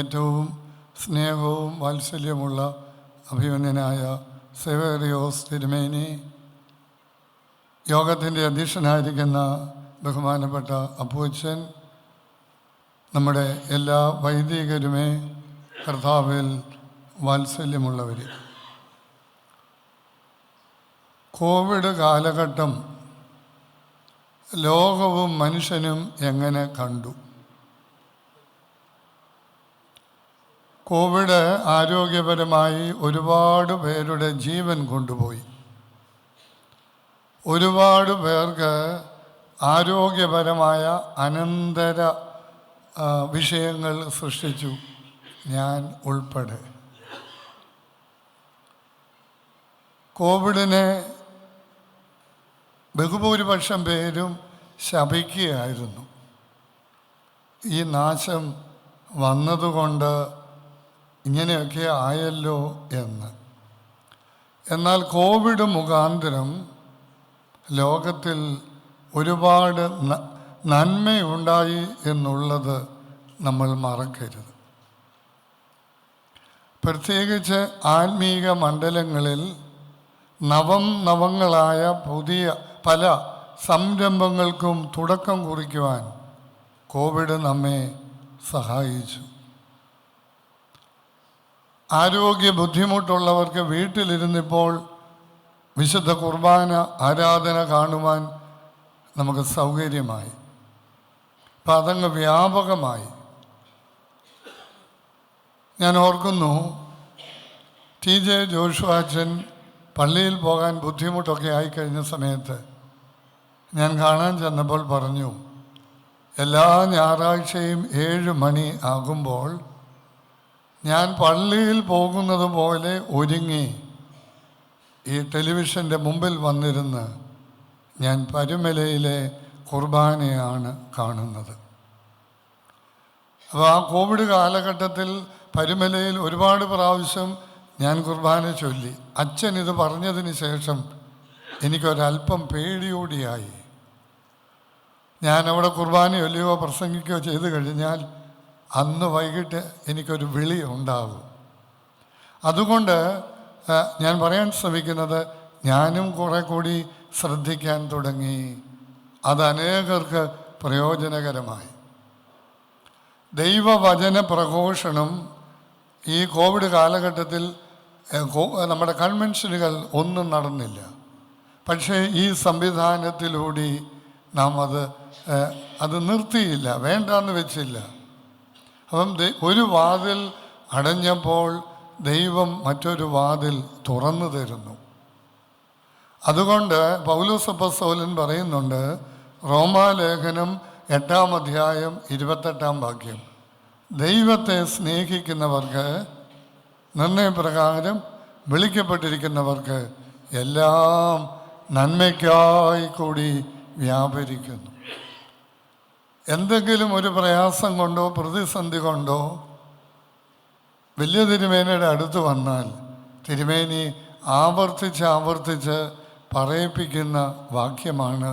ഏറ്റവും സ്നേഹവും വാത്സല്യമുള്ള അഭിമന്യനായ സെവേറിയോസ് തിരുമേനി. യോഗത്തിന്റെ അധ്യക്ഷനായിരിക്കുന്ന ബഹുമാനപ്പെട്ട അപ്പൂച്ചൻ നമ്മുടെ എല്ലാ വൈദികരുമേ കർത്താവിൽ വാത്സല്യമുള്ളവർ കോവിഡ് കാലഘട്ടം ലോകവും മനുഷ്യനും എങ്ങനെ കണ്ടു? കോവിഡ് ആരോഗ്യപരമായി ഒരുപാട് പേരുടെ ജീവൻ കൊണ്ടുപോയി. ഒരുപാട് പേർക്ക് ആരോഗ്യപരമായ അനന്തര വിഷയങ്ങൾ സൃഷ്ടിച്ചു ഞാൻ ഉൾപ്പെടെ. കോവിഡിനെ ബഹുഭൂരിപക്ഷം പേരും ശപിക്കുകയായിരുന്നു. ഈ നാശം വന്നതുകൊണ്ട് ഇങ്ങനെയൊക്കെ ആയല്ലോ എന്ന്. എന്നാൽ കോവിഡ് മുഖാന്തരം ലോകത്തിൽ ഒരുപാട് നന്മയുണ്ടായി എന്നുള്ളത് നമ്മൾ മറക്കരുത്. പ്രത്യേകിച്ച് ആത്മീക മണ്ഡലങ്ങളിൽ നവം നവങ്ങളായ പുതിയ പല സംരംഭങ്ങൾക്കും തുടക്കം കുറിക്കുവാൻ കോവിഡ് നമ്മെ സഹായിച്ചു. ആരോഗ്യ ബുദ്ധിമുട്ടുള്ളവർക്ക് വീട്ടിലിരുന്നിപ്പോൾ വിശുദ്ധ കുർബാന ആരാധന കാണുവാൻ നമുക്ക് സൗകര്യമായി. അപ്പം അതങ്ങ് വ്യാപകമായി. ഞാൻ ഓർക്കുന്നു ടി ജെ ജോഷുവാച്ചൻ പള്ളിയിൽ പോകാൻ ബുദ്ധിമുട്ടൊക്കെ ആയിക്കഴിഞ്ഞ സമയത്ത് ഞാൻ കാണാൻ ചെന്നപ്പോൾ പറഞ്ഞു എല്ലാ ഞായറാഴ്ചയും ഏഴ് മണി ആകുമ്പോൾ ഞാൻ പള്ളിയിൽ പോകുന്നത് പോലെ ഒരുങ്ങി ഈ ടെലിവിഷന്റെ മുമ്പിൽ വന്നിരുന്ന് ഞാൻ പരുമലയിലെ കുർബാനയാണ് കാണുന്നത്. അപ്പോൾ ആ കോവിഡ് കാലഘട്ടത്തിൽ പരുമലയിൽ ഒരുപാട് പ്രാവശ്യം ഞാൻ കുർബാന ചൊല്ലി. അച്ഛൻ ഇത് പറഞ്ഞതിന് ശേഷം എനിക്കൊരല്പം പേടിയോടിയായി. ഞാൻ അവിടെ കുർബാന ചൊല്ലുകയോ പ്രസംഗിക്കുകയോ ചെയ്തു കഴിഞ്ഞാൽ അന്ന് വൈകിട്ട് എനിക്കൊരു വിളി ഉണ്ടാകും അതുകൊണ്ട് ഞാൻ പറയാൻ ശ്രമിക്കുന്നത് ഞാനും കുറെ കൂടി ശ്രദ്ധിക്കാൻ തുടങ്ങി. അത് അനേകർക്ക് പ്രയോജനകരമായി. ദൈവവചന പ്രഘോഷണം ഈ കോവിഡ് കാലഘട്ടത്തിൽ നമ്മുടെ കൺവെൻഷനുകൾ ഒന്നും നടന്നില്ല. പക്ഷേ ഈ സംവിധാനത്തിലൂടെ നാം അത് അത് നിർത്തിയില്ല വേണ്ടാന്ന് വെച്ചില്ല. അപ്പം ഒരു വാതിൽ അടഞ്ഞപ്പോൾ ദൈവം മറ്റൊരു വാതിൽ തുറന്നു തരുന്നു. അതുകൊണ്ട് പൗലോസപ്പസോലൻ പറയുന്നുണ്ട് റോമാലേഖനം എട്ടാം അധ്യായം ഇരുപത്തെട്ടാം വാക്യം. ദൈവത്തെ സ്നേഹിക്കുന്നവർക്ക് നിർണയപ്രകാരം വിളിക്കപ്പെട്ടിരിക്കുന്നവർക്ക് എല്ലാം നന്മയ്ക്കായി കൂടി വ്യാപരിക്കുന്നു. എന്തെങ്കിലും ഒരു പ്രയാസം കൊണ്ടോ പ്രതിസന്ധി കൊണ്ടോ വലിയ തിരുമേനയുടെ അടുത്ത് വന്നാൽ തിരുമേനി ആവർത്തിച്ച് ആവർത്തിച്ച് പറയിപ്പിക്കുന്ന വാക്യമാണ്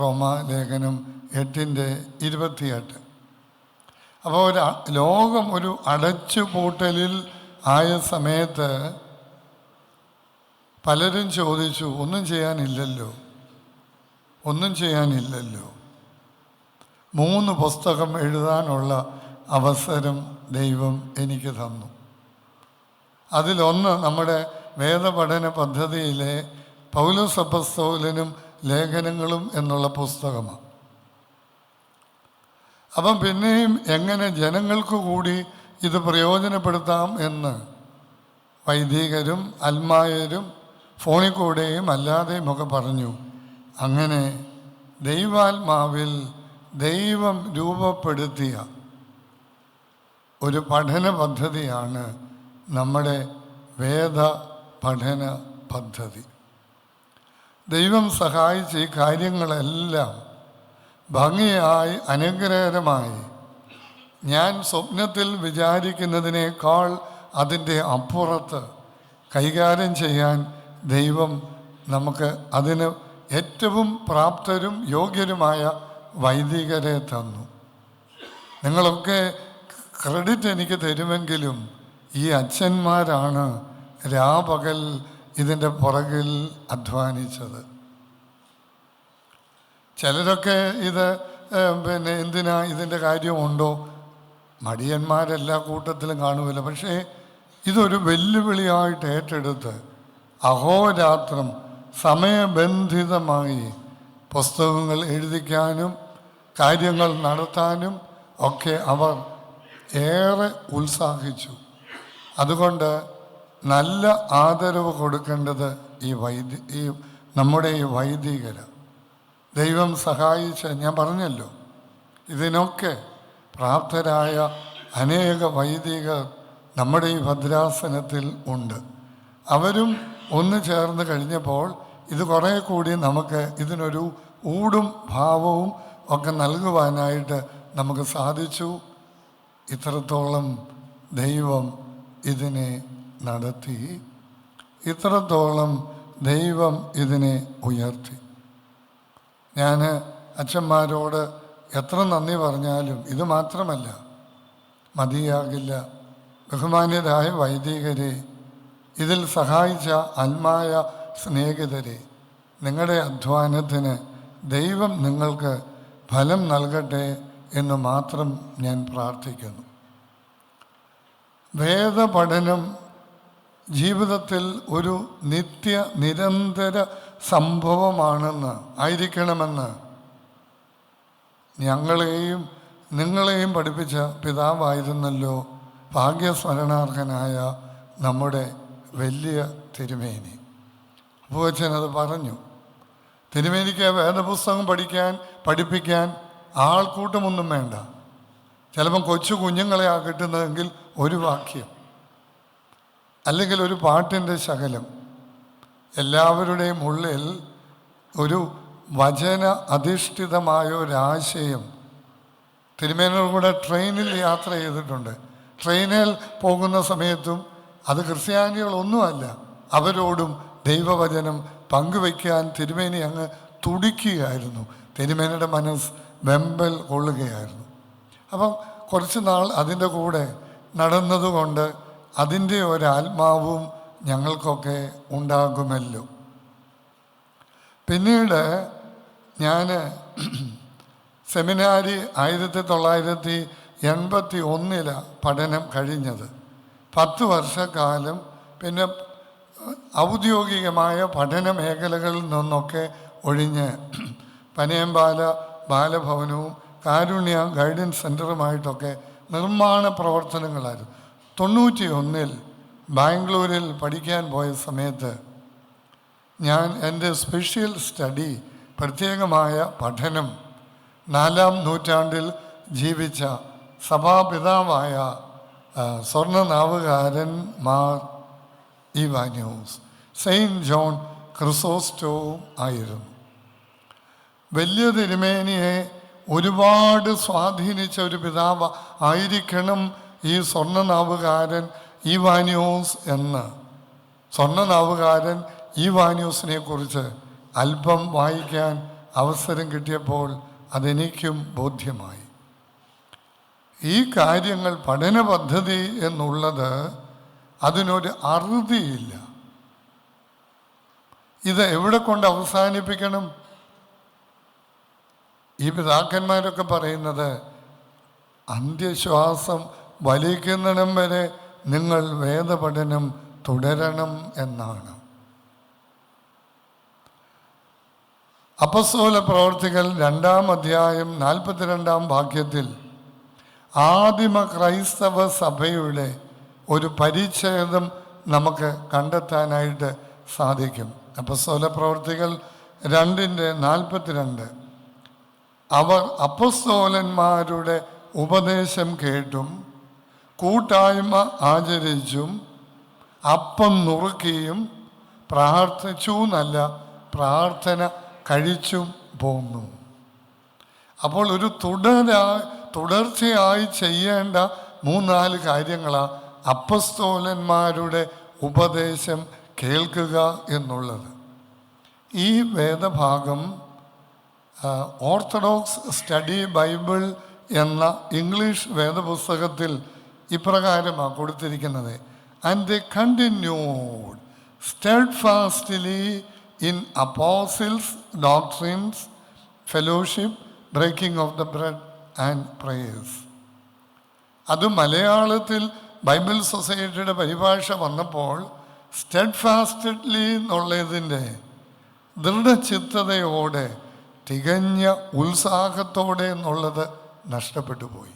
റോമാലേഖനം എട്ടിന്റെ ഇരുപത്തിയെട്ട്. അപ്പോൾ ഒരു ലോകം ഒരു അടച്ചുപൂട്ടലിൽ ആയ സമയത്ത് പലരും ചോദിച്ചു ഒന്നും ചെയ്യാനില്ലല്ലോ ഒന്നും ചെയ്യാനില്ലല്ലോ. മൂന്ന് പുസ്തകം എഴുതാനുള്ള അവസരം ദൈവം എനിക്ക് തന്നു. അതിലൊന്ന് നമ്മുടെ വേദപഠന പദ്ധതിയിലെ പൗലോസപ്പസ്തോലനും ലേഖനങ്ങളും എന്നുള്ള പുസ്തകമാണ്. അപ്പം പിന്നെയും എങ്ങനെ ജനങ്ങൾക്ക് കൂടി ഇത് പ്രയോജനപ്പെടുത്താം എന്ന് വൈദികരും അൽമായരും ഫോണിൽ കൂടെയും അല്ലാതെയും ഒക്കെ പറഞ്ഞു. അങ്ങനെ ദൈവാത്മാവിൽ ദൈവം രൂപപ്പെടുത്തിയ ഒരു പഠന പദ്ധതിയാണ് നമ്മുടെ വേദ പഠന പദ്ധതി. ദൈവം സഹായിച്ച് ഈ കാര്യങ്ങളെല്ലാം ഭംഗിയായി അനുഗ്രഹകരമായി ഞാൻ സ്വപ്നത്തിൽ വിചാരിക്കുന്നതിനേക്കാൾ അതിന്റെ അപ്പുറത്ത് കൈകാര്യം ചെയ്യാൻ ദൈവം നമുക്ക് അതിന് ഏറ്റവും പ്രാപ്തരും യോഗ്യരുമായ വൈദികരെ തന്നു. നിങ്ങളൊക്കെ ക്രെഡിറ്റ് എനിക്ക് തരുമെങ്കിലും ഈ അച്ഛന്മാരാണ് രാപകൽ ഇതിന്റെ പുറകിൽ അധ്വാനിച്ചത്. ചിലരൊക്കെ ഇത് പിന്നെ എന്തിനാ ഇതിന്റെ കാര്യമുണ്ടോ? മടിയന്മാരെല്ലാ കൂട്ടത്തിലും കാണുമല്ല പക്ഷേ ഇതൊരു വെല്ലുവിളിയായിട്ട് ഏറ്റെടുത്ത് അഹോരാത്രം സമയബന്ധിതമായി പുസ്തകങ്ങൾ എഴുതിക്കാനും കാര്യങ്ങൾ നടത്താനും ഒക്കെ അവർ ഏറെ ഉത്സാഹിച്ചു. അതുകൊണ്ട് നല്ല ആദരവ് കൊടുക്കേണ്ടത് ഈ വൈദ്യ ഈ നമ്മുടെ ഈ വൈദികര ദൈവം സഹായിച്ച ഞാൻ പറഞ്ഞല്ലോ ഇതിനൊക്കെ പ്രാപ്തരായ അനേക വൈദികർ നമ്മുടെ ഈ ഭദ്രാസനത്തിൽ ഉണ്ട്. അവരും ഒന്ന് ചേർന്ന് കഴിഞ്ഞപ്പോൾ ഇത് കുറേ കൂടി നമുക്ക് ഇതിനൊരു ഊടും ഭാവവും ഒക്കെ നൽകുവാനായിട്ട് നമുക്ക് സാധിച്ചു. ഇത്രത്തോളം ദൈവം ഇതിനെ നടത്തി. ഇത്രത്തോളം ദൈവം ഇതിനെ ഉയർത്തി. ഞാൻ അച്ഛന്മാരോട് എത്ര നന്ദി പറഞ്ഞാലും ഇത് മാത്രമല്ല മതിയാകില്ല. ബഹുമാന്യരായ വൈദികരെ ഇതിൽ സഹായിച്ച ആത്മായ സ്നേഹിതരെ നിങ്ങളുടെ അധ്വാനത്തിന് ദൈവം നിങ്ങൾക്ക് ഫലം നൽകട്ടെ എന്ന് മാത്രം ഞാൻ പ്രാർത്ഥിക്കുന്നു. വേദപഠനം ജീവിതത്തിൽ ഒരു നിത്യ നിരന്തര സംഭവമാണെന്ന് ആയിരിക്കണമെന്ന് ഞങ്ങളെയും നിങ്ങളെയും പഠിപ്പിച്ച പിതാവായിരുന്നല്ലോ ഭാഗ്യസ്മരണാർഹനായ നമ്മുടെ വലിയ തിരുമേനി. അപ്പൂവച്ചൻ അത് പറഞ്ഞു. തിരുമേനിക്ക് വേദപുസ്തകം പഠിക്കാൻ പഠിപ്പിക്കാൻ ആൾക്കൂട്ടമൊന്നും വേണ്ട. ചിലപ്പം കൊച്ചു കുഞ്ഞുങ്ങളെ ആ കിട്ടുന്നതെങ്കിൽ ഒരു വാക്യം. അല്ലെങ്കിൽ ഒരു പാട്ടിന്റെ ശകലം. എല്ലാവരുടെയും ഉള്ളിൽ ഒരു വചന അധിഷ്ഠിതമായ ഒരാശയം തിരുമേനോട് കൂടെ ട്രെയിനിൽ യാത്ര ചെയ്തിട്ടുണ്ട്. ട്രെയിനിൽ പോകുന്ന സമയത്തും അത് ക്രിസ്ത്യാനികളൊന്നുമല്ല. അവരോടും ദൈവവചനം പങ്കുവയ്ക്കാൻ തിരുമേനി അങ്ങ് തുടിക്കുകയായിരുന്നു. തിരുമേനിയുടെ മനസ്സ് വെമ്പൽ കൊള്ളുകയായിരുന്നു. അപ്പം കുറച്ച് നാൾ അതിന്റെ കൂടെ നടന്നതുകൊണ്ട് അതിന്റെ ഒരാത്മാവും ഞങ്ങൾക്കൊക്കെ ഉണ്ടാകുമല്ലോ. പിന്നീട് ഞാൻ സെമിനാരി ആയിരത്തി തൊള്ളായിരത്തി എൺപത്തി ഒന്നിലാണ് പഠനം കഴിഞ്ഞത്. പത്ത് വർഷക്കാലം പിന്നെ ഔദ്യോഗികമായ പഠന മേഖലകളിൽ നിന്നൊക്കെ ഒഴിഞ്ഞ് പനയമ്പാല ബാലഭവനവും കാരുണ്യ ഗൈഡൻസ് സെന്ററുമായിട്ടൊക്കെ നിർമ്മാണ പ്രവർത്തനങ്ങളായിരുന്നു. തൊണ്ണൂറ്റി ഒന്നിൽ ബാംഗ്ലൂരിൽ പഠിക്കാൻ പോയ സമയത്ത് ഞാൻ എന്റെ സ്പെഷ്യൽ സ്റ്റഡി പ്രത്യേകമായ പഠനം നാലാം നൂറ്റാണ്ടിൽ ജീവിച്ച സഭാപിതാവായ സ്വർണനാവുകാരൻ മാർ ഇവാന്യൂസ്. സെയിന്റ് ജോൺ ക്രിസോസ്റ്റോവും ആയിരുന്നു. വലിയ തിരുമേനിയെ ഒരുപാട് സ്വാധീനിച്ച ഒരു പിതാവ് ആയിരിക്കണം ഈ സ്വർണനാവുകാരൻ ഇവാന്യൂസ് എന്ന്. സ്വർണനാവുകാരൻ ഇവാന്യൂസിനെ കുറിച്ച് അല്പം വായിക്കാൻ അവസരം കിട്ടിയപ്പോൾ അതെനിക്കും ബോധ്യമായി. ഈ കാര്യങ്ങൾ പഠന പദ്ധതി എന്നുള്ളത് അതിനൊരു അറുതിയില്ല. ഇത് എവിടെ കൊണ്ട് അവസാനിപ്പിക്കണം? ഈ പിതാക്കന്മാരൊക്കെ പറയുന്നത് അന്ത്യശ്വാസം വലിക്കുന്നിടം വരെ നിങ്ങൾ വേദപഠനം തുടരണം എന്നാണ്. അപസോല പ്രവർത്തികൾ രണ്ടാം അധ്യായം നാൽപ്പത്തിരണ്ടാം വാക്യത്തിൽ ആദിമ ക്രൈസ്തവ സഭയുടെ ഒരു പരിച്ഛേദം നമുക്ക് കണ്ടെത്താനായിട്ട് സാധിക്കും. അപ്പസ്തോല പ്രവർത്തികൾ രണ്ടിന്റെ നാൽപ്പത്തിരണ്ട്. അവർ അപ്പസ്തോലന്മാരുടെ ഉപദേശം കേട്ടും കൂട്ടായ്മ ആചരിച്ചും അപ്പം നുറുക്കിയും പ്രാർത്ഥിച്ചു എന്നല്ല പ്രാർത്ഥന കഴിച്ചും പോന്നു. അപ്പോൾ ഒരു തുടരാ തുടർച്ചയായി ചെയ്യേണ്ട മൂന്നാൽ കാര്യങ്ങളാണ് അപ്പസ്തോലന്മാരുടെ ഉപദേശം കേൾക്കുക എന്നുള്ളത്. ഈ വേദഭാഗം ഓർത്തഡോക്സ് സ്റ്റഡി ബൈബിൾ എന്ന ഇംഗ്ലീഷ് വേദപുസ്തകത്തിൽ ഇപ്രകാരമാണ് കൊടുത്തിരിക്കുന്നത്. And the continued steadfastly in apostles doctrines fellowship breaking of the bread and prayers അത് മലയാളത്തിൽ ബൈബിൾ സൊസൈറ്റിയുടെ പരിഭാഷ വന്നപ്പോൾ സ്റ്റെഡ്ഫാസ്റ്റഡ്ലി എന്നുള്ളതിന്റെ ദൃഢചിത്തതയോടെ തികഞ്ഞ ഉത്സാഹത്തോടെ എന്നുള്ളത് നഷ്ടപ്പെട്ടു പോയി.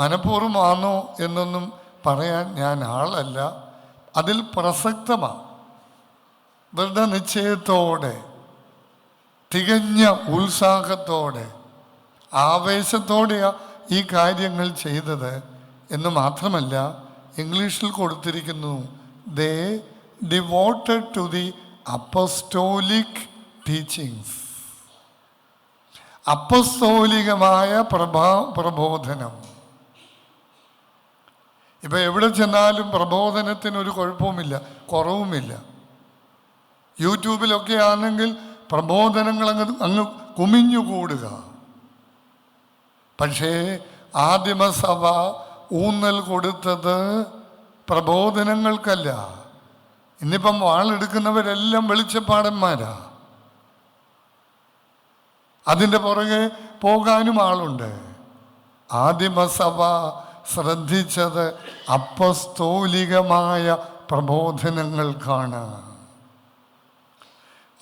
മനഃപൂർവമാണോ എന്നൊന്നും പറയാൻ ഞാൻ ആളല്ല. അതിൽ പ്രസക്തമാണ്. ദൃഢനിശ്ചയത്തോടെ തികഞ്ഞ ഉത്സാഹത്തോടെ ആവേശത്തോടെയാ ഈ കാര്യങ്ങൾ ചെയ്തത് എന്ന് മാത്രമല്ല ഇംഗ്ലീഷിൽ കൊടുത്തിരിക്കുന്നു they devoted to the apostolic teachings അപ്പസ്തോലികമായ പ്രഭാ പ്രബോധനം. ഇപ്പം എവിടെ ചെന്നാലും പ്രബോധനത്തിന് ഒരു കുഴപ്പവുമില്ല കുറവുമില്ല. യൂട്യൂബിലൊക്കെ ആണെങ്കിൽ പ്രബോധനങ്ങൾ അങ്ങ് അങ്ങ് കുമിഞ്ഞുകൂടുക. പക്ഷേ ആദിമസഭ ഊന്നൽ കൊടുത്തത് പ്രബോധനങ്ങൾക്കല്ല. ഇന്നിപ്പം വാളെടുക്കുന്നവരെല്ലാം വെളിച്ചപ്പാടന്മാരാ. അതിന്റെ പുറകെ പോകാനും ആളുണ്ട്. ആദിമസഭ ശ്രദ്ധിച്ചത് അപ്പസ്തോലികമായ പ്രബോധനങ്ങൾക്കാണ്.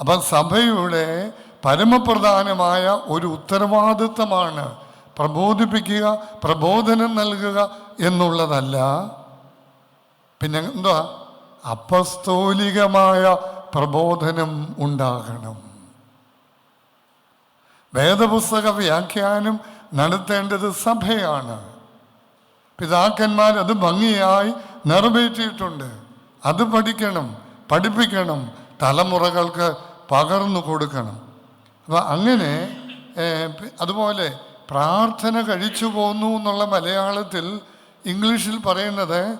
അപ്പം സഭയുടെ പരമപ്രധാനമായ ഒരു ഉത്തരവാദിത്തമാണ് പ്രബോധിപ്പിക്കുക പ്രബോധനം നൽകുക എന്നുള്ളതല്ല. പിന്നെ എന്താ അപ്പസ്തോലികമായ പ്രബോധനം ഉണ്ടാകണം. വേദപുസ്തക വ്യാഖ്യാനം നടത്തേണ്ടത് സഭയാണ്. പിതാക്കന്മാർ അത് ഭംഗിയായി നിറവേറ്റിയിട്ടുണ്ട്. അത് പഠിക്കണം പഠിപ്പിക്കണം തലമുറകൾക്ക് പകർന്നു കൊടുക്കണം. അപ്പം അങ്ങനെ അതുപോലെ പ്രാർത്ഥന കഴിച്ചു പോന്നു എന്നുള്ള മലയാളത്തിൽ ഇംഗ്ലീഷിൽ പറയുന്നത്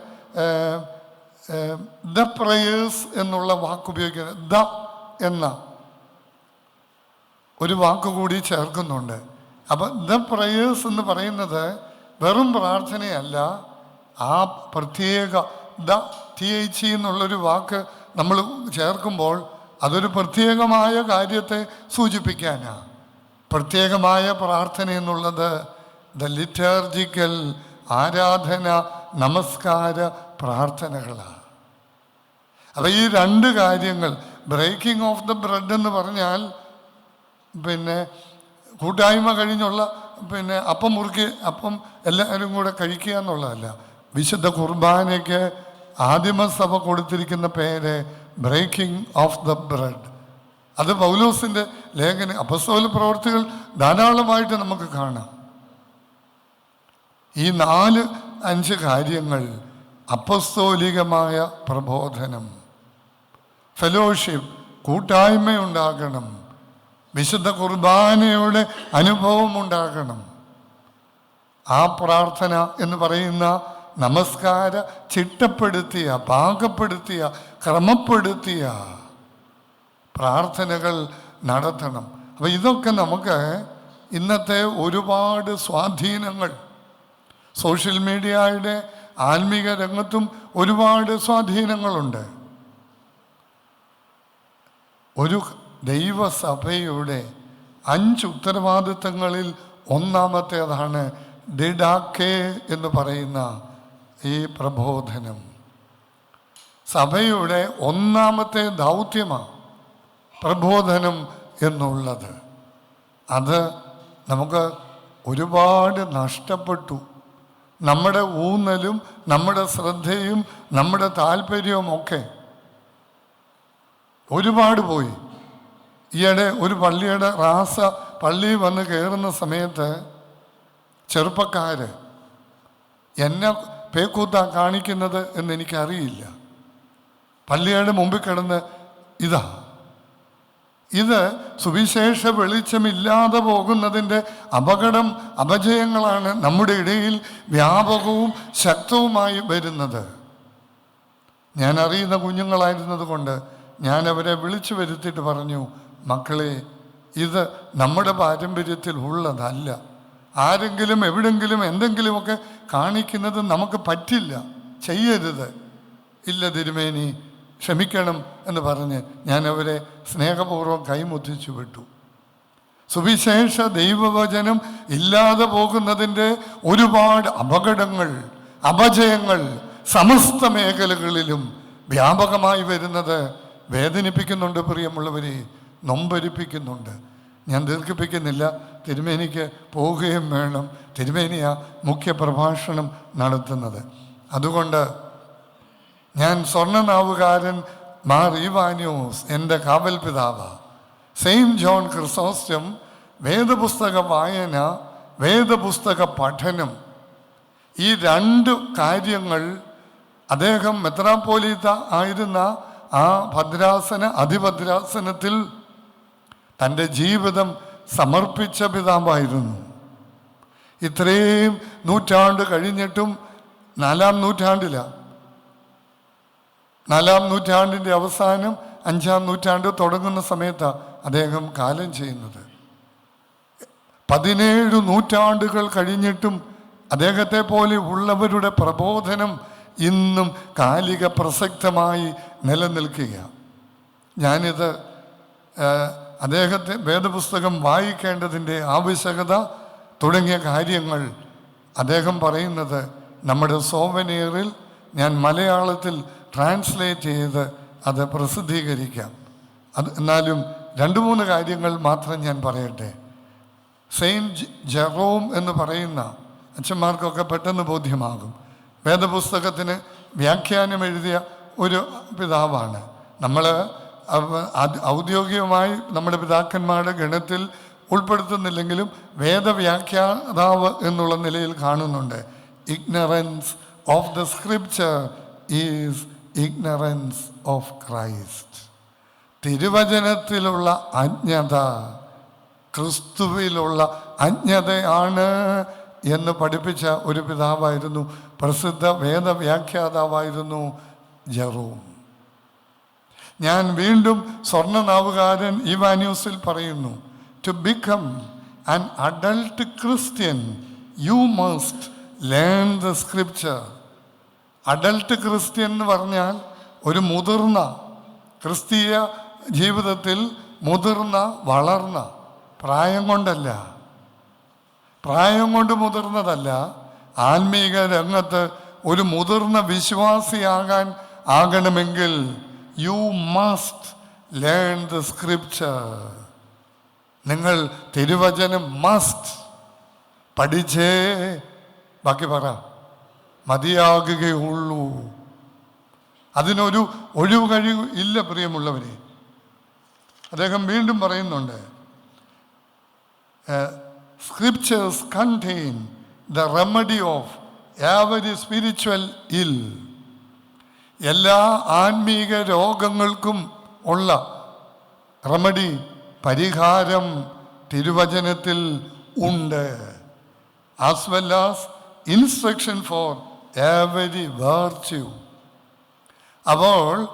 ദ പ്രയേഴ്സ് എന്നുള്ള വാക്ക് ഉപയോഗിക്കുന്നത് ദ എന്ന ഒരു വാക്ക് കൂടി ചേർക്കുന്നുണ്ട്. അപ്പം ദ പ്രയേഴ്സ് എന്ന് പറയുന്നത് വെറും പ്രാർത്ഥനയല്ല ആ പ്രത്യേക ദ ടി എച്ച് എന്നുള്ളൊരു വാക്ക് നമ്മൾ ചേർക്കുമ്പോൾ അതൊരു പ്രത്യേകമായ കാര്യത്തെ സൂചിപ്പിക്കാനാണ്. പ്രത്യേകമായ പ്രാർത്ഥന എന്നുള്ളത് ദ ലിറ്റർജിക്കൽ ആരാധന നമസ്കാര പ്രാർത്ഥനകളാണ്. അപ്പം ഈ രണ്ട് കാര്യങ്ങൾ ബ്രേക്കിംഗ് ഓഫ് ദ ബ്രെഡ് എന്ന് പറഞ്ഞാൽ പിന്നെ കൂട്ടായ്മ കഴിഞ്ഞുള്ള പിന്നെ അപ്പം മുറുക്കി അപ്പം എല്ലാവരും കൂടെ കഴിക്കുക എന്നുള്ളതല്ല. വിശുദ്ധ കുർബാനയ്ക്ക് ആദിമസഭ കൊടുത്തിരിക്കുന്ന പേര് ബ്രേക്കിംഗ് ഓഫ് ദ ബ്രെഡ് അത് പൗലോസിന്റെ ലേഖന അപസ്തോല പ്രവർത്തികൾ ധാരാളമായിട്ട് നമുക്ക് കാണാം. ഈ നാല് അഞ്ച് കാര്യങ്ങൾ അപസ്തോലികമായ പ്രബോധനം ഫെലോഷിപ്പ് കൂട്ടായ്മയുണ്ടാകണം വിശുദ്ധ കുർബാനയുടെ അനുഭവം ഉണ്ടാകണം ആ പ്രാർത്ഥന എന്ന് പറയുന്ന നമസ്കാര ചിട്ടപ്പെടുത്തിയ പാകപ്പെടുത്തിയ ക്രമപ്പെടുത്തിയ പ്രാർത്ഥനകൾ നടത്തണം. അപ്പം ഇതൊക്കെ നമുക്ക് ഇന്നത്തെ ഒരുപാട് സ്വാധീനങ്ങൾ. സോഷ്യൽ മീഡിയയുടെ ആത്മീക രംഗത്തും ഒരുപാട് സ്വാധീനങ്ങളുണ്ട്. ഒരു ദൈവസഭയുടെ അഞ്ച് ഉത്തരവാദിത്തങ്ങളിൽ ഒന്നാമത്തേതാണ് ഡിഡാക്കേ എന്ന് പറയുന്ന ഈ പ്രബോധനം. സഭയുടെ ഒന്നാമത്തെ ദൗത്യമാണ്. പ്രബോധനം എന്നുള്ളത്. അത് നമുക്ക് ഒരുപാട് നഷ്ടപ്പെട്ടു. നമ്മുടെ ഊന്നലും നമ്മുടെ ശ്രദ്ധയും നമ്മുടെ താല്പര്യവും ഒക്കെ ഒരുപാട് പോയി. ഈയിടെ ഒരു പള്ളിയുടെ റാസ പള്ളി വന്ന് കയറുന്ന സമയത്ത് ചെറുപ്പക്കാര് എന്നെ പേക്കൂത്ത കാണിക്കുന്നത് എന്ന് എനിക്കറിയില്ല. പള്ളിയുടെ മുമ്പിൽ കിടന്ന് ഇതാ. ഇത് സുവിശേഷ വെളിച്ചമില്ലാതെ പോകുന്നതിന്റെ അപകടം അപജയങ്ങളാണ് നമ്മുടെ ഇടയിൽ വ്യാപകവും ശക്തവുമായി വരുന്നത്. ഞാൻ അറിയുന്ന കുഞ്ഞുങ്ങളായിരുന്നത് കൊണ്ട് ഞാൻ അവരെ വിളിച്ചു വരുത്തിയിട്ട് പറഞ്ഞു മക്കളെ ഇത് നമ്മുടെ പാരമ്പര്യത്തിൽ ഉള്ളതല്ല. ആരെങ്കിലും എവിടെങ്കിലും എന്തെങ്കിലുമൊക്കെ കാണിക്കുന്നത് നമുക്ക് പറ്റില്ല. ചെയ്യരുത്. ഇല്ല തിരുമേനി ക്ഷമിക്കണം എന്ന് പറഞ്ഞ് ഞാൻ അവരെ സ്നേഹപൂർവം കൈമുദ്ധിച്ചു വിട്ടു. സുവിശേഷ ദൈവവചനം ഇല്ലാതെ പോകുന്നതിന്റെ ഒരുപാട് അപകടങ്ങൾ അപജയങ്ങൾ സമസ്ത മേഖലകളിലും വ്യാപകമായി വരുന്നത് വേദനിപ്പിക്കുന്നുണ്ട് പ്രിയമുള്ളവരെ നൊമ്പരിപ്പിക്കുന്നുണ്ട്. ഞാൻ ദീർഘിപ്പിക്കുന്നില്ല. തിരുമേനിക്ക് പോവുകയും വേണം. തിരുമേനിയ മുഖ്യ പ്രഭാഷണം നടത്തുന്നത്. അതുകൊണ്ട് ഞാൻ സ്വർണനാവുകാരൻ മാർ ഈവാന്യൂസ് എന്റെ കാവൽ പിതാവ്. സെയിന്റ് ജോൺ ക്രിസോസ്റ്റം വേദപുസ്തക വായന വേദപുസ്തക പഠനം. ഈ രണ്ട് കാര്യങ്ങൾ അദ്ദേഹം മെത്രാപ്പോലീത്ത ആയിരുന്ന ആ ഭദ്രാസന അതിഭദ്രാസനത്തിൽ തന്റെ ജീവിതം സമർപ്പിച്ച പിതാവായിരുന്നു. ഇത്രയും നൂറ്റാണ്ട് കഴിഞ്ഞിട്ടും നാലാം നൂറ്റാണ്ടിലാണ് നാലാം നൂറ്റാണ്ടിന്റെ അവസാനം അഞ്ചാം നൂറ്റാണ്ട് തുടങ്ങുന്ന സമയത്താണ് അദ്ദേഹം കാലം ചെയ്യുന്നത്. പതിനേഴ് നൂറ്റാണ്ടുകൾ കഴിഞ്ഞിട്ടും അദ്ദേഹത്തെ പോലെ ഉള്ളവരുടെ പ്രബോധനം ഇന്നും കാലിക പ്രസക്തമായി നിലനിൽക്കുക ഞാനിത് അദ്ദേഹത്തെ വേദപുസ്തകം വായിക്കേണ്ടതിന്റെ ആവശ്യകത തുടങ്ങിയ കാര്യങ്ങൾ അദ്ദേഹം പറയുന്നത് നമ്മുടെ സോവനിയറിൽ ഞാൻ മലയാളത്തിൽ ട്രാൻസ്ലേറ്റ് ചെയ്ത് അത് പ്രസിദ്ധീകരിക്കാം. അത് എന്നാലും രണ്ട് മൂന്ന് കാര്യങ്ങൾ മാത്രം ഞാൻ പറയട്ടെ. സെയിന്റ് ജെറോം എന്ന് പറയുന്ന അച്ഛന്മാർക്കൊക്കെ പെട്ടെന്ന് ബോധ്യമാകും. വേദപുസ്തകത്തിന് വ്യാഖ്യാനം എഴുതിയ ഒരു പിതാവാണ്. നമ്മൾ ഔദ്യോഗികമായി നമ്മുടെ പിതാക്കന്മാരുടെ ഗണത്തിൽ ഉൾപ്പെടുത്തുന്നില്ലെങ്കിലും വേദവ്യാഖ്യാതാവ് എന്നുള്ള നിലയിൽ കാണുന്നുണ്ട്. Ignorance of the scripture is ignorance of Christ തിരുവചനത്തിലുള്ള അജ്ഞത ക്രിസ്തുവിലുള്ള അജ്ഞതയാണ് എന്ന് പഠിപ്പിച്ച ഒരു പിതാവായിരുന്നു പ്രസിദ്ധ വേദവ്യാഖ്യാതാവായിരുന്നു ജറൂം. ഞാൻ വീണ്ടും സ്വർണനാവുകാരൻ ഇവാന്യൂസിൽ പറയുന്നു to become an adult Christian you must learn the scripture adult Christian എന്ന് പറഞ്ഞാൽ ഒരു മുതിർന്ന ക്രിസ്തീയ ജീവിതത്തിൽ മുതിർന്ന വളർന്ന പ്രായം കൊണ്ടല്ല. പ്രായം കൊണ്ട് മുതിർന്നതല്ല. ആത്മീക രംഗത്ത് ഒരു മുതിർന്ന വിശ്വാസിയാകാൻ ആകണമെങ്കിൽ you must learn the scripture നിങ്ങൾ തിരുവചനം മസ്റ്റ് പഠിച്ചേ. ബാക്കി പറ. മതിയാകുകയുള്ളൂ. അതിനൊരു ഒഴിവ് കഴിവ് ഇല്ല പ്രിയമുള്ളവരെ. അദ്ദേഹം വീണ്ടും പറയുന്നുണ്ട് scriptures contain the remedy of every spiritual ill എല്ലാ ആത്മീക രോഗങ്ങൾക്കും ഉള്ള റെമഡി പരിഹാരം തിരുവചനത്തിൽ ഉണ്ട്. As well as instruction for every virtue. അപ്പോൾ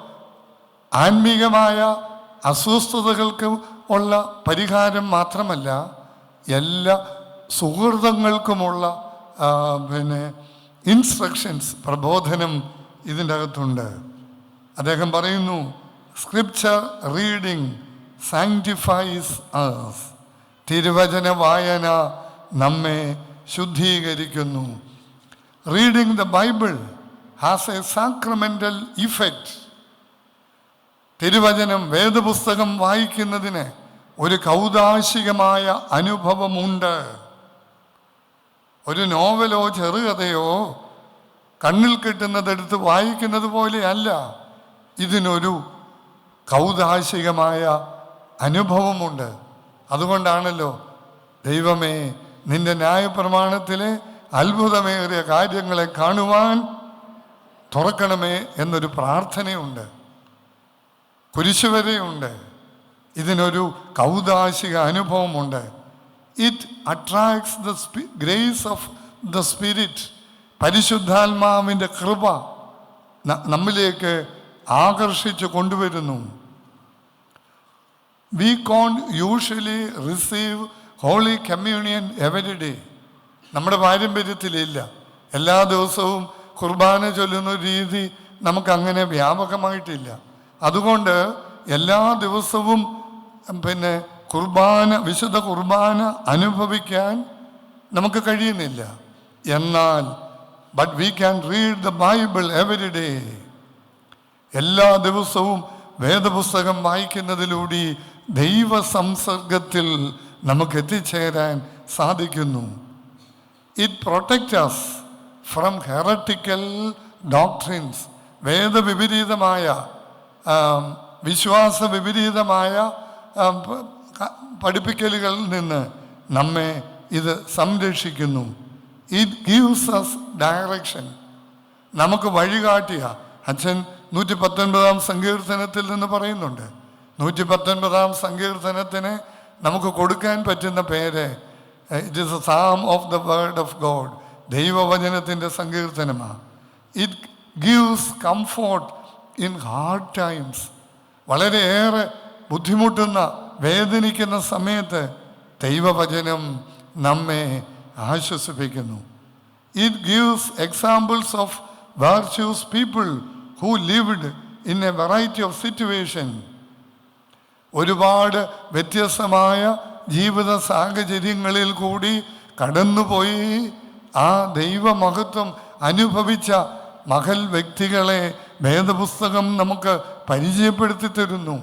ആത്മീകമായ അസ്വസ്ഥതകൾക്ക് ഉള്ള പരിഹാരം മാത്രമല്ല എല്ലാ സുഹൃതങ്ങൾക്കുമുള്ള പിന്നെ ഇൻസ്ട്രക്ഷൻസ് പ്രബോധനം ഇതിന്റെ അകത്തുണ്ട് അദ്ദേഹം പറയുന്നു സ്ക്രിപ്ചർ റീഡിംഗ് സാങ്ക്ടിഫൈസ് us. തിരുവചന വായന നമ്മെ ശുദ്ധീകരിക്കുന്നു. Reading the Bible has a sacramental effect തിരുവചനം വേദപുസ്തകം വായിക്കുന്നതിന് ഒരു കൗതാശികമായ അനുഭവമുണ്ട്. ഒരു നോവലോ ചെറുകഥയോ കണ്ണിൽ കിട്ടുന്നതെടുത്ത് വായിക്കുന്നത് പോലെയല്ല ഇതിനൊരു കൗതാശികമായ അനുഭവമുണ്ട്. അതുകൊണ്ടാണല്ലോ ദൈവമേ നിന്റെ ന്യായപ്രമാണത്തിലെ അത്ഭുതമേറിയ കാര്യങ്ങളെ കാണുവാൻ തുറക്കണമേ എന്നൊരു പ്രാർത്ഥനയുണ്ട്. കുരിശുവരെയുണ്ട്. ഇതിനൊരു കൗതാശിക അനുഭവമുണ്ട്. ഇറ്റ് അട്രാക്ട്സ് ദ സ്പി ഗ്രേസ് ഓഫ് ദ സ്പിരിറ്റ് പരിശുദ്ധാത്മാവിന്റെ കൃപ നമ്മിലേക്ക് ആകർഷിച്ച് കൊണ്ടുവരുന്നു. We cone usually receive holy communion every day നമ്മുടെ പാരമ്പര്യത്തിലില്ല എല്ലാ ദിവസവും കുർബാന ചൊല്ലുന്ന രീതി നമുക്കങ്ങനെ വ്യാപകമായിട്ടില്ല. അതുകൊണ്ട് എല്ലാ ദിവസവും പിന്നെ കുർബാന വിശുദ്ധ കുർബാന അനുഭവിക്കാൻ നമുക്ക് കഴിയുന്നില്ല. എന്നാൽ but we can read the Bible every day എല്ലാ ദിവസവും വേദപുസ്തകം വായിക്കുന്നതിലൂടെ ദൈവ സംസർഗത്തിൽ നമുക്ക് എത്തിച്ചേരാൻ സാധിക്കുന്നു. It protect us from heretical doctrines വേദവിപരീതമായ വിശ്വാസ വിപരീതമായ പഠിപ്പിക്കലുകളിൽ നിന്ന് നമ്മെ ഇത് സംരക്ഷിക്കുന്നു. ഇറ്റ് ഗീവ്സ് അസ് ഡയറക്ഷൻ നമുക്ക് വഴികാട്ടിയ അച്ഛൻ നൂറ്റി പത്തൊൻപതാം സങ്കീർത്തനത്തിൽ നിന്ന് പറയുന്നുണ്ട്. നൂറ്റി പത്തൊൻപതാം സങ്കീർത്തനത്തിന് നമുക്ക് കൊടുക്കാൻ പറ്റുന്ന പേര് it is a psalm of the word of God ദൈവവചനത്തിന്റെ സങ്കീർത്തനമാണ്. It gives comfort in hard times വളരെയേറെ ബുദ്ധിമുട്ടുന്ന വേദനിക്കുന്ന സമയത്ത് ദൈവവചനം നമ്മെ ആശ്വസിപ്പിക്കുന്നു. It gives examples of virtues people who lived in a variety of situation ഒരുപാട് വ്യത്യസ്തമായ ജീവിത സാഹചര്യങ്ങളിൽ കൂടി കടന്നുപോയി ആ ദൈവമഹത്വം അനുഭവിച്ച മഹൽ വ്യക്തികളെ വേദപുസ്തകം നമുക്ക് പരിചയപ്പെടുത്തി തരുന്നു.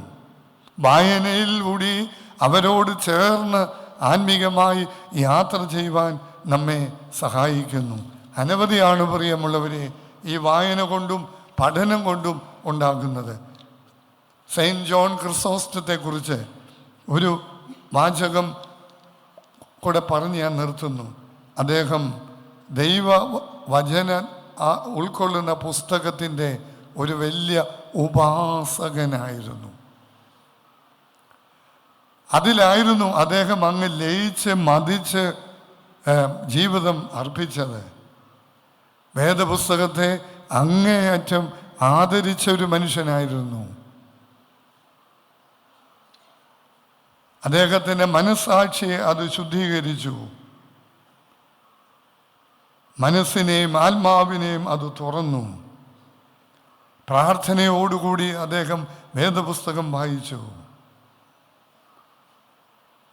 കൂടി അവരോട് ചേർന്ന് ആത്മീകമായി യാത്ര ചെയ്യുവാൻ നമ്മെ സഹായിക്കുന്നു. അനവധിയാണ് പ്രിയമുള്ളവരെ ഈ വായന കൊണ്ടും പഠനം കൊണ്ടും ഉണ്ടാകുന്നത്. സെയിന്റ് ജോൺ ക്രിസോസ്റ്റത്തെക്കുറിച്ച് ഒരു വാചകം കൂടെ പറഞ്ഞ് ഞാൻ നിർത്തുന്നു. അദ്ദേഹം ദൈവ വചന ഉൾക്കൊള്ളുന്ന പുസ്തകത്തിന്റെ ഒരു വലിയ ഉപാസകനായിരുന്നു. അതിലായിരുന്നു അദ്ദേഹം അങ്ങ് ലയിച്ച് മതിച്ച് ജീവിതം അർപ്പിച്ചത്. വേദപുസ്തകത്തെ അങ്ങേയറ്റം ആദരിച്ച ഒരു മനുഷ്യനായിരുന്നു. അദ്ദേഹത്തിന്റെ മനസ്സാക്ഷിയെ അത് ശുദ്ധീകരിച്ചു. മനസ്സിനെയും ആത്മാവിനെയും അത് തുറന്നു. പ്രാർത്ഥനയോടുകൂടി അദ്ദേഹം വേദപുസ്തകം വായിച്ചു.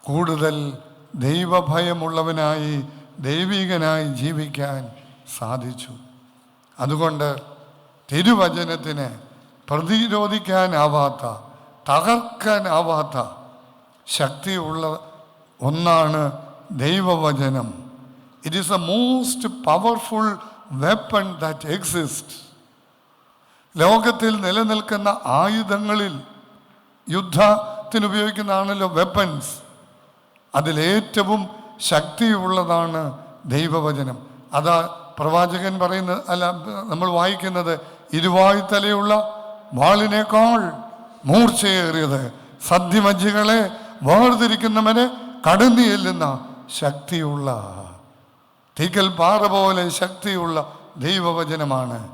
കൂടുതൽ ദൈവഭയമുള്ളവനായി ദൈവികനായി ജീവിക്കാൻ സാധിച്ചു. അതുകൊണ്ട് തിരുവചനത്തിന് പ്രതിരോധിക്കാനാവാത്ത തകർക്കാനാവാത്ത ശക്തിയുള്ള ഒന്നാണ് ദൈവവചനം. It is a most powerful weapon that exist ലോകത്തിൽ നിലനിൽക്കുന്ന ആയുധങ്ങളിൽ യുദ്ധത്തിന് ഉപയോഗിക്കുന്നതാണല്ലോ വെപ്പൺസ് അതിലേറ്റവും ശക്തിയുള്ളതാണ് ദൈവവചനം. അതാ പ്രവാചകൻ പറയുന്നത് അല്ല നമ്മൾ വായിക്കുന്നത് ഇരുവായുത്തലയുള്ള വാളിനേക്കാൾ മൂർച്ചയേറിയത് സദ്യമജ്ജികളെ വേർതിരിക്കുന്നവന് കടന്നു ചെല്ലുന്ന ശക്തിയുള്ള. തീക്കൽ പാറ പോലെ ശക്തിയുള്ള ദൈവവചനമാണ്.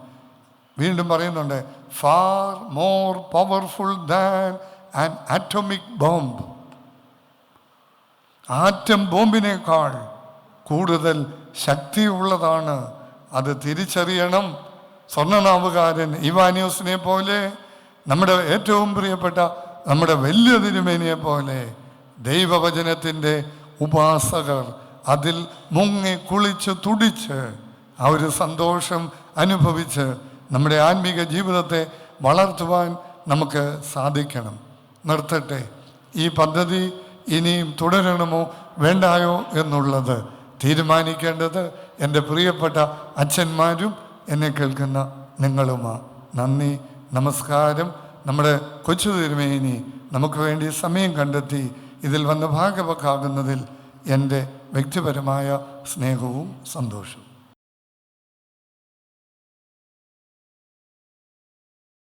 വീണ്ടും പറയുന്നുണ്ട് far more powerful than an atomic bomb atom ബോംബിനേക്കാൾ കൂടുതൽ ശക്തിയുള്ളതാണ്. അത് തിരിച്ചറിയണം. സ്വർണനാവുകാരൻ ഇവാനിയോസിനെ പോലെ നമ്മുടെ ഏറ്റവും പ്രിയപ്പെട്ട നമ്മുടെ വലിയ തിരുമേനിയെ പോലെ ദൈവവചനത്തിന്റെ ഉപാസകർ അതിൽ മുങ്ങി കുളിച്ച് തുടിച്ച് ആ ഒരു സന്തോഷം അനുഭവിച്ച് നമ്മുടെ ആത്മീക ജീവിതത്തെ വളർത്തുവാൻ നമുക്ക് സാധിക്കണം. നിർത്തട്ടെ ഈ പദ്ധതി ഇനിയും തുടരണമോ വേണ്ടായോ എന്നുള്ളത് തീരുമാനിക്കേണ്ടത് എന്റെ പ്രിയപ്പെട്ട അച്ഛന്മാരും എന്നെ കേൾക്കുന്ന നിങ്ങളുമാണ് നന്ദി നമസ്കാരം. നമ്മുടെ കൊച്ചു തിരുമേനി നമുക്ക് വേണ്ടി സമയം കണ്ടെത്തി ഇതിൽ വന്ന് ഭാഗവക്കാകുന്നതിൽ എന്റെ വ്യക്തിപരമായ സ്നേഹവും സന്തോഷവും.